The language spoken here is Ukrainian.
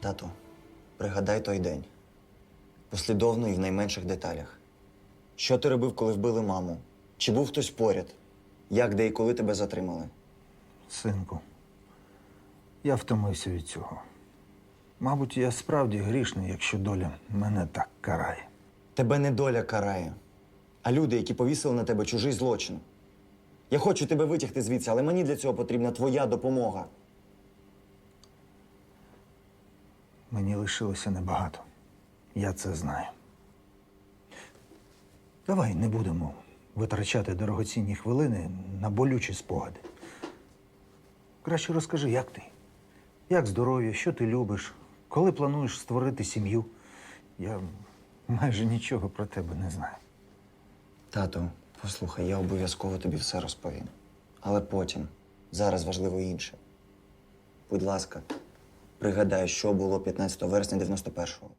Тату, пригадай той день. Послідовно і в найменших деталях. Що ти робив, коли вбили маму? Чи був хтось поряд? Як, де і коли тебе затримали? Синку, я втомився від цього. Мабуть, я справді грішний, якщо доля мене так карає. Тебе не доля карає, а люди, які повісили на тебе чужий злочин. Я хочу тебе витягти звідси, але мені для цього потрібна твоя допомога. Мені лишилося небагато. Я це знаю. Давай не будемо витрачати дорогоцінні хвилини на болючі спогади. Краще розкажи, як ти? Як здоров'я, що ти любиш, коли плануєш створити сім'ю? Я майже нічого про тебе не знаю. Тату, послухай, я обов'язково тобі все розповім. Але потім, зараз важливо інше. Будь ласка, пригадай, що було 15 вересня 91-го.